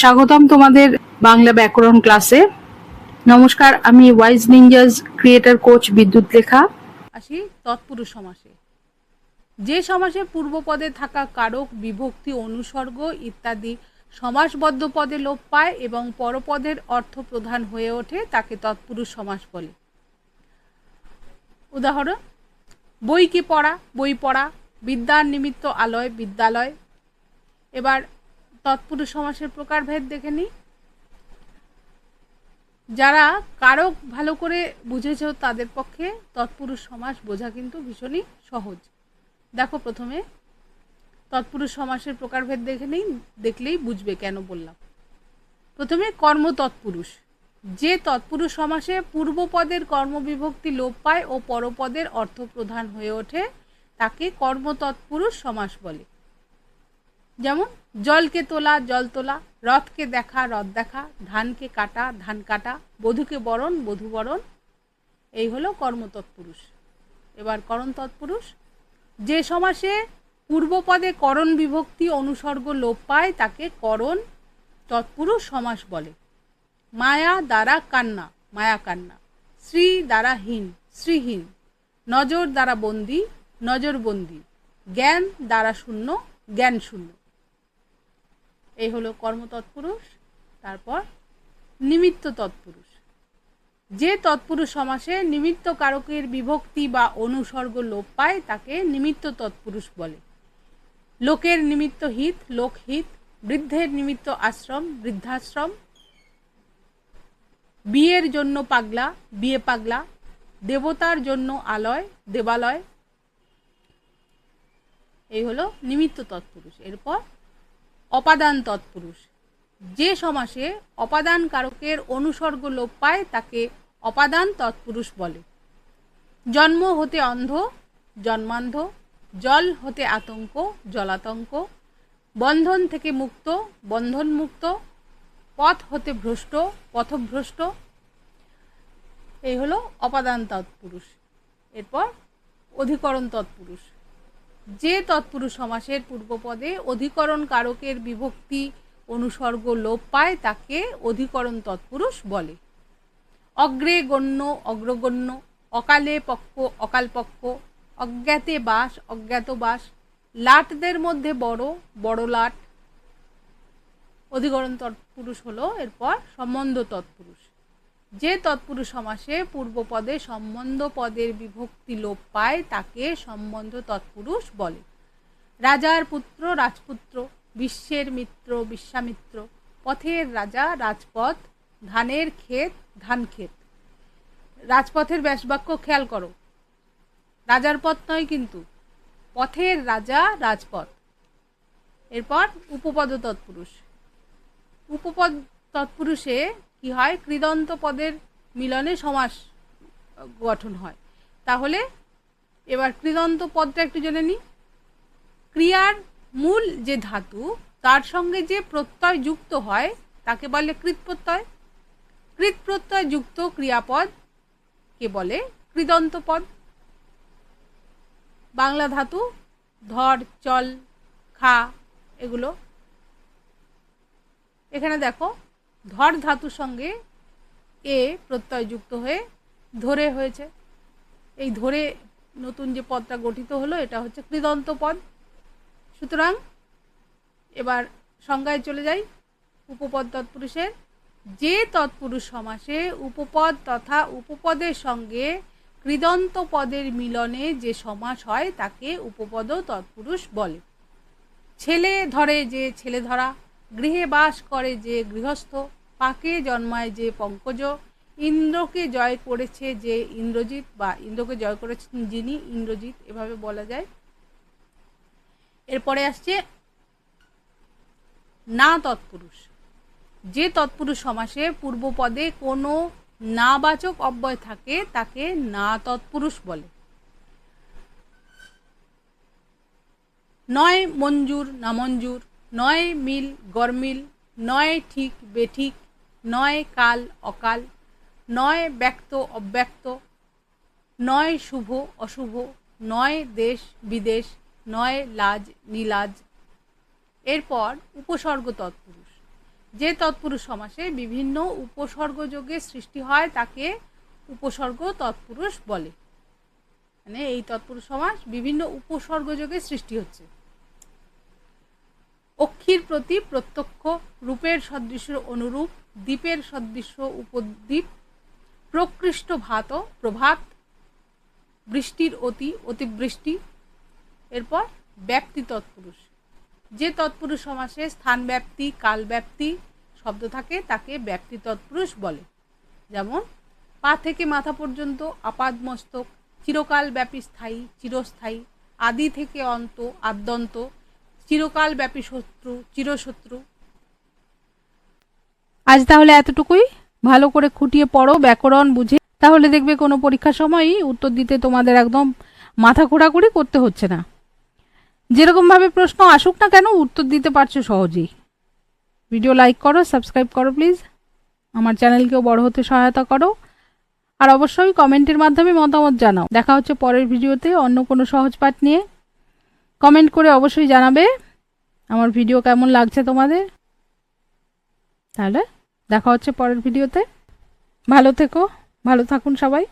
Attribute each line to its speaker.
Speaker 1: স্বাগতম তোমাদের বাংলা ব্যাকরণ ক্লাসে নমস্কার, আমি ওয়াইজ নিঞ্জাস ক্রিয়েটার কোচ বিদ্যুৎ লেখা।
Speaker 2: আসি তৎপুরুষ সমাসে। যে সমাসে পূর্বপদে থাকা কারক, বিভক্তি, অনুসর্গ ইত্যাদি সমাসবদ্ধ পদে লোপ পায় এবং পরপদের অর্থ প্রধান হয়ে ওঠে, তাকে তৎপুরুষ সমাস বলে। উদাহরণ, বই কি পড়া? বই পড়া, বিদ্যার নিমিত্ত আলয়, বিদ্যালয়। এবার তৎপুরুষ সমাসের প্রকারভেদ দেখে নিই যারা কারক ভালো করে বুঝেছ তাদের পক্ষে তৎপুরুষ সমাস বোঝা কিন্তু ভীষণই সহজ। দেখো প্রথমে, তৎপুরুষ সমাসের প্রকারভেদ দেখে নেই, দেখলেই বুঝবে কেন বললাম। প্রথমে কর্ম তৎপুরুষ। যে তৎপুরুষ সমাসে পূর্বপদের কর্মবিভক্তি লোপ পায় ও পরপদের অর্থ প্রধান হয়ে ওঠে, তাকে কর্ম তৎপুরুষ সমাস বলে। যেমন, জলকে তোলা, জল তোলা রথকে দেখা রথ দেখা, ধানকে কাটা, ধান কাটা, বধূকে বরণ, বধূ বরণ, এই হলো কর্ম তৎপুরুষ এবার করণ তৎপুরুষ যে সমাসে পূর্বপদে করণ বিভক্তি অনুসর্গ লোপ পায়, তাকে করণ তৎপুরুষ সমাস বলে। মায়া দ্বারা কান্না, মায়া কান্না। শ্রী দ্বারা হীন শ্রীহীন নজর দ্বারা বন্দি, নজরবন্দি। জ্ঞান দ্বারা শূন্য, জ্ঞান শূন্য। এই হলো কর্ম তৎপুরুষ তারপর নিমিত্ত তৎপুরুষ যে তৎপুরুষ সমাসে নিমিত্ত কারকের বিভক্তি বা অনুসর্গ লোপ পায়, তাকে নিমিত্ত তৎপুরুষ বলে। লোকের নিমিত্ত হিত লোকহিত বৃদ্ধের নিমিত্ত আশ্রম, বৃদ্ধাশ্রম, বিয়ের জন্য পাগলা, বিয়ে পাগলা, দেবতার জন্য আলয়, দেবালয়, এই হলো নিমিত্ত তৎপুরুষ এরপর অপাদান তৎপুরুষ। যে সমাসে অপাদান কারকের অনুসর্গ লোপ পায়, তাকে অপাদান তৎপুরুষ বলে। জন্ম হতে অন্ধ, জন্মান্ধ, জল হতে আতঙ্ক, জলাতঙ্ক, বন্ধন থেকে মুক্ত বন্ধন মুক্ত পথ হতে ভ্রষ্ট, পথভ্রষ্ট, এই হলো অপাদান তৎপুরুষ। এরপর অধিকরণ তৎপুরুষ। যে তৎপুরুষ সমাসের পূর্বপদে অধিকরণ কারকের বিভক্তি অনুসর্গ লোপ পায়, তাকে অধিকরণ তৎপুরুষ বলে। অগ্রে গণ্য, অগ্রগণ্য, অকালে পক্ষ, অকাল পক্ষ, অজ্ঞাতে বাস, অজ্ঞাত বাস, লাটদের মধ্যে বড় বড় লাট, অধিকরণ তৎপুরুষ হলো এরপর সম্বন্ধ তৎপুরুষ। যে তৎপুরুষ সমাসে পূর্বপদে সম্বন্ধ পদের বিভক্তি লোপ পায়, তাকে সম্বন্ধ তৎপুরুষ বলে। রাজার পুত্র রাজপুত্র, বিশ্বের মিত্র বিশ্বামিত্র, পথের রাজা রাজপথ, ধানের ক্ষেত ধান ক্ষেত রাজপথের ব্যাসবাক্য খেয়াল করো। রাজার পথ নয় কিন্তু, পথের রাজা রাজপথ। এরপর উপপদ তৎপুরুষ। উপপদ তৎপুরুষে কি হয় কৃদন্ত পদের মিলনে সমাস গঠন হয়। তাহলে এবার কৃদন্ত পদটা একটু জেনে নিই ক্রিয়ার মূল যে ধাতু, তার সঙ্গে যে প্রত্যয় যুক্ত হয়, তাকে বলে কৃত প্রত্যয় কৃত প্রত্যয় যুক্ত ক্রিয়াপদ কে বলে? কৃদন্ত পদ। বাংলা ধাতু, ধর, চল, খা, এগুলো। এখানে দেখো ধর ধাতুর সঙ্গে এ প্রত্যয় যুক্ত হয়ে ধরে হয়েছে। এই ধরে নতুন যে পদটা গঠিত হলো, এটা হচ্ছে কৃদন্ত পদ। সুতরাং এবার সংজ্ঞায় চলে যাই। উপপদ তৎপুরুষের যে তৎপুরুষ সমাসে উপপদ তথা উপপদের সঙ্গে কৃদন্ত পদের মিলনে যে সমাস হয়, তাকে উপপদ তৎপুরুষ বলে। ছেলে ধরে যে ছেলে ধরা, গৃহে বাস করে যে গৃহস্থ পাকে জন্মায় যে পঙ্কজ, ইন্দ্রকে জয় করেছে যে ইন্দ্রজিৎ বা ইন্দ্রকে জয় করেছেন যিনি, ইন্দ্রজিৎ এভাবে বলা যায়। এরপরে আসছে না তৎপুরুষ। যে তৎপুরুষ সমাসে পূর্বপদে কোনো নাবাচক অব্যয় থাকে, তাকে না তৎপুরুষ বলে। নয় মঞ্জুর নামঞ্জুর নয় মিল গরমিল নয় ঠিক বেঠিক নয় কাল অকাল, নয় ব্যক্ত অব্যক্ত, নয় শুভ অশুভ, নয় দেশ বিদেশ, নয় লাজ নীলাজ। এরপর উপসর্গ তৎপুরুষ। যে তৎপুরুষ সমাসে বিভিন্ন উপসর্গ যোগে সৃষ্টি হয় তাকে উপসর্গ তৎপুরুষ বলে। মানে এই তৎপুরুষ সমাস বিভিন্ন উপসর্গ যোগে সৃষ্টি হচ্ছে। অক্ষির প্রতি প্রত্যক্ষ, রূপের সদৃশ্য অনুরূপ, দ্বীপের সদৃশ্য উপদ্বীপ, প্রকৃষ্ট ভাত প্রভাত, বৃষ্টির অতি অতিবৃষ্টি, এরপর ব্যাপ্তি তৎপুরুষ। যে তৎপুরুষ সমাসে স্থান ব্যাপ্তি, কাল ব্যাপ্তি শব্দ থাকে, তাকে ব্যাপ্তি তৎপুরুষ বলে। যেমন, পা থেকে মাথা পর্যন্ত আপাদ মস্তক চিরকাল ব্যাপী স্থায়ী, চিরস্থায়ী, আদি থেকে অন্ত, আদ্যন্ত চিরকাল ব্যাপী শত্রু, চিরশত্রু।
Speaker 1: আজ তাহলে এতটুকুই। ভালো করে খুঁটিয়ে পড়ো, ব্যাকরণ বুঝে। তাহলে দেখবে কোনো পরীক্ষার সময়ই উত্তর দিতে তোমাদের একদম মাথা ঘোরাঘুরি করতে হচ্ছে না। যেরকমভাবে প্রশ্ন আসুক না কেন, উত্তর দিতে পারছ সহজেই। ভিডিও লাইক করো, সাবস্ক্রাইব করো প্লিজ। আমার চ্যানেলকেও বড় হতে সহায়তা করো। আর অবশ্যই কমেন্টের মাধ্যমে মতামত জানাও। দেখা হচ্ছে পরের ভিডিওতে অন্য কোনো সহজ পাঠ নিয়ে। কমেন্ট করে অবশ্যই জানাবে। আমার ভিডিও কেমন লাগছে তোমাদের? তাহলে দেখা হচ্ছে পরের ভিডিওতে। ভালো থেকো, ভালো থাকুন সবাই।